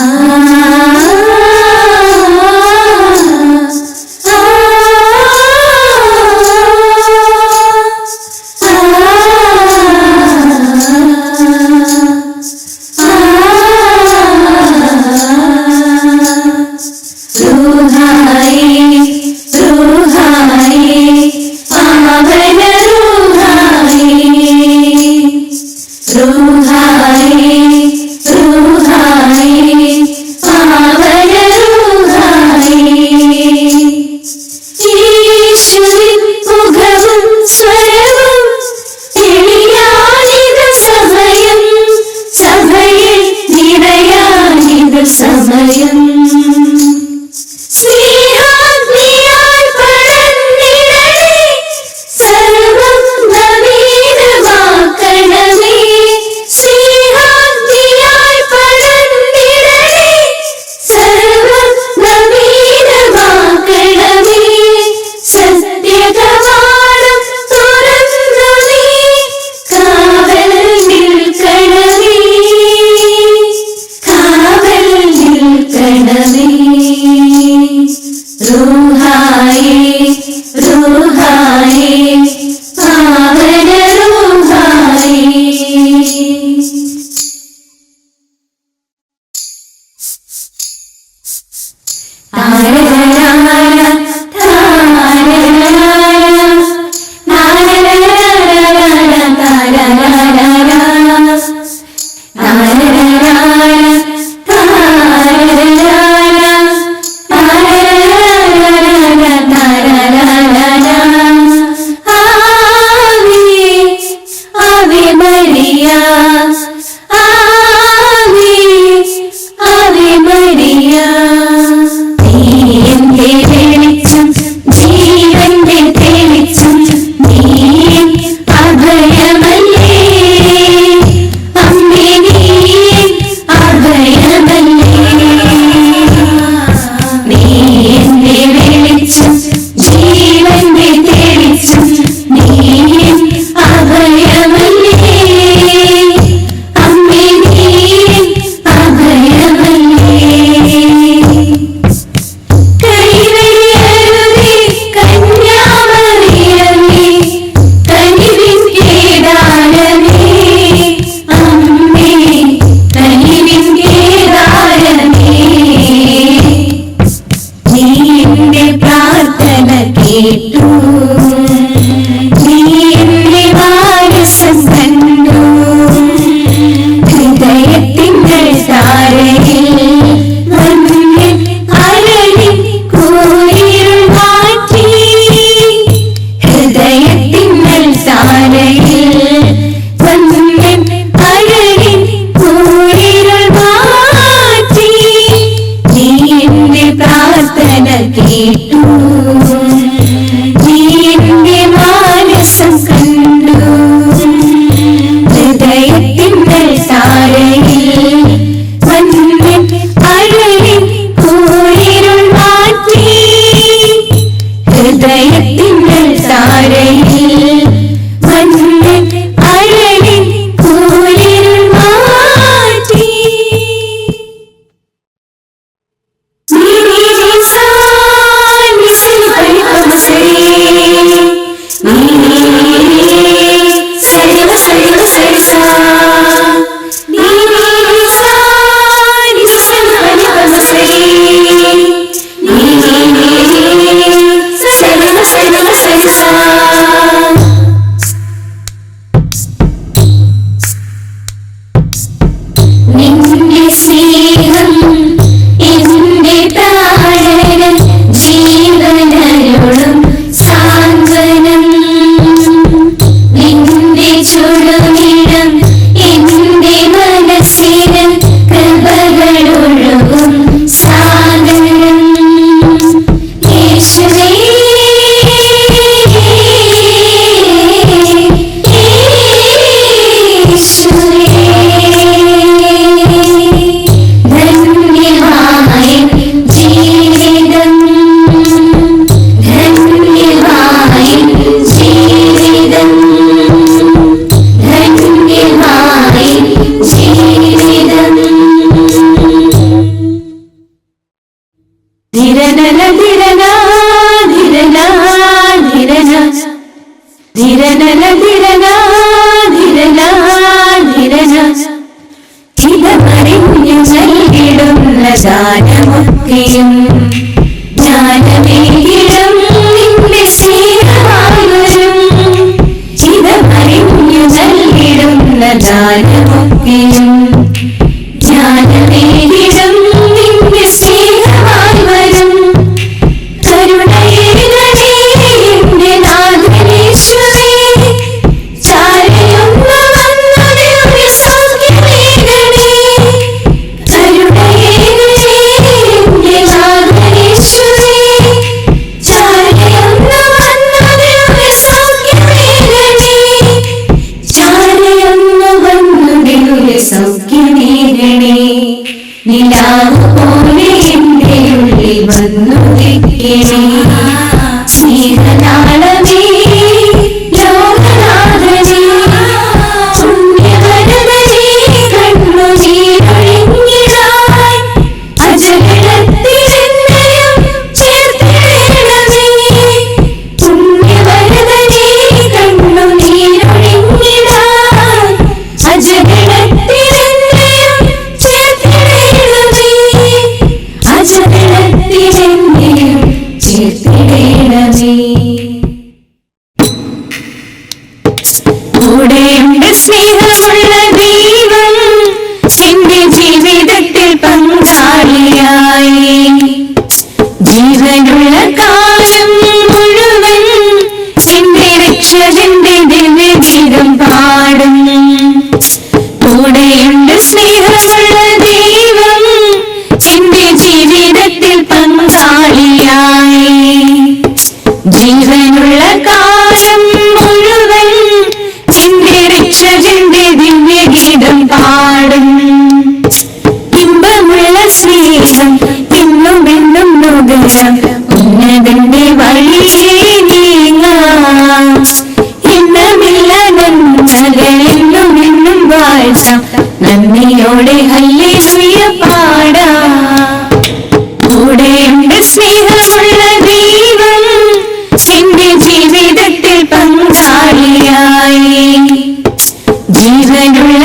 Ah. സമയം রুহায়ে রুহায়ে পাবেন রুহায়ে Amen. Jesus. ജാനമൊക്കെയും ജാനമേകിലും നിന്റെ സ്നേഹമായി വരും ചിതമറിഞ്ഞു നൽകിടുന്ന ജാനം കൂടെയുണ്ട് സ്നേഹമുള്ള ദൈവം എന്റെ ജീവിതത്തിൽ പങ്കാളിയായി. ജീവനുള്ള കാലം മുഴുവൻ എന്റെ രക്ഷകന്റെ ജീവനുള്ള കാലം മുഴുവൻ എന്റെ രക്ഷകന്റെ ദിവ്യഗീതം പാടും. ഇമ്പമുള്ള സ്നേഹം ഇന്നും എന്നും നുകരം ഉന്നതന്റെ വഴിയേ നീങ്ങാം. ഇന്നമില്ല എന്നും വാഴ്ച നന്ദിയോടെ ഹല്ലേലൂയ ജീവനുള്ള